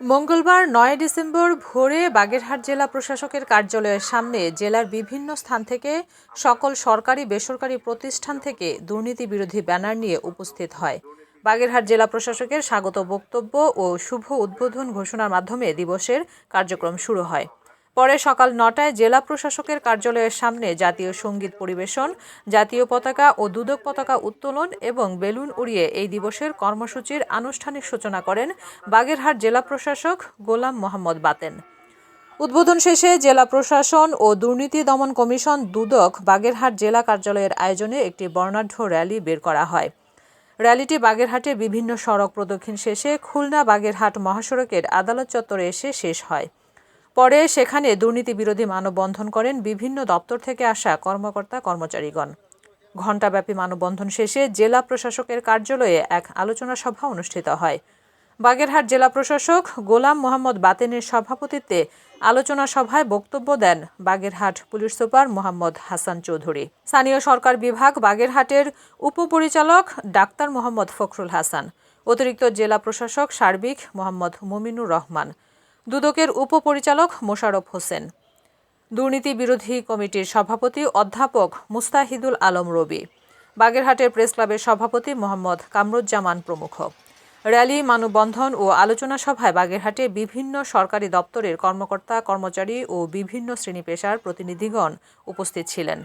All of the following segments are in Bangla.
মঙ্গলবার নয় ডিসেম্বর ভোরে বাগেরহাট জেলা প্রশাসকের কার্যালয়ের সামনে জেলার বিভিন্ন স্থান থেকে সকল সরকারি, বেসরকারি প্রতিষ্ঠান থেকে দুর্নীতি বিরোধী ব্যানার নিয়ে উপস্থিত হয়। বাগেরহাট জেলা প্রশাসকের স্বাগত বক্তব্য ও শুভ উদ্বোধন ঘোষণার মাধ্যমে দিবসের কার্যক্রম শুরু হয়। পরে সকাল নটায় জেলা প্রশাসকের কার্যালয়ের সামনে জাতীয় সংগীত পরিবেশন, জাতীয় পতাকা ও দুদক পতাকা উত্তোলন এবং বেলুন উড়িয়ে এই দিবসের কর্মসূচির আনুষ্ঠানিক সূচনা করেন বাগেরহাট জেলা প্রশাসক গোলাম মোহাম্মদ বাতেন। উদ্বোধন শেষে জেলা প্রশাসন ও দুর্নীতি দমন কমিশন দুদক বাগেরহাট জেলা কার্যালয়ের আয়োজনে একটি বর্ণাঢ্য র্যালি বের করা হয়। র্যালিটি বাগেরহাটে বিভিন্ন সড়ক প্রদক্ষিণ শেষে খুলনা বাগেরহাট মহাসড়কের আদালত চত্বরে এসে শেষ হয়। পরে সেখানে দুর্নীতি বিরোধী মানববন্ধন করেন বিভিন্ন দপ্তর থেকে আসা কর্মকর্তা কর্মচারীগণ। ঘণ্টাব্যাপী মানববন্ধন শেষে জেলা প্রশাসকের কার্যালয়ে এক আলোচনা সভা অনুষ্ঠিত হয়। বাগেরহাট জেলা প্রশাসক গোলাম মোহাম্মদ বাতেনের সভাপতিত্বে আলোচনা সভায় বক্তব্য দেন বাগেরহাট পুলিশ সুপার মোহাম্মদ হাসান চৌধুরী। স্থানীয় সরকার বিভাগ বাগেরহাটের উপপরিচালক ডাক্তার মোহাম্মদ ফখরুল হাসান। অতিরিক্ত জেলা প্রশাসক সার্বিক মোহাম্মদ মুমিনুর রহমান। দুদকের উপপরিচালক মোশাররফ হোসেন। দুর্নীতি বিরোধী কমিটির সভাপতি অধ্যাপক মুস্তাহিদুল আলম রবি। বাগেরহাটের প্রেস ক্লাবের সভাপতি মোহাম্মদ কামরুজ্জামান প্রমুখ। র্যালি, মানববন্ধন ও আলোচনা সভায় বাগেরহাটে বিভিন্ন সরকারি দপ্তরের কর্মকর্তা, কর্মচারী ও বিভিন্ন শ্রেণি পেশার প্রতিনিধিগণ উপস্থিত ছিলেন।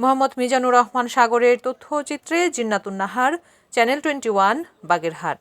মোহাম্মদ মিজানুর রহমান সাগরের তথ্যচিত্রে Jinnatun Nahar channel twenty one Bagerhat.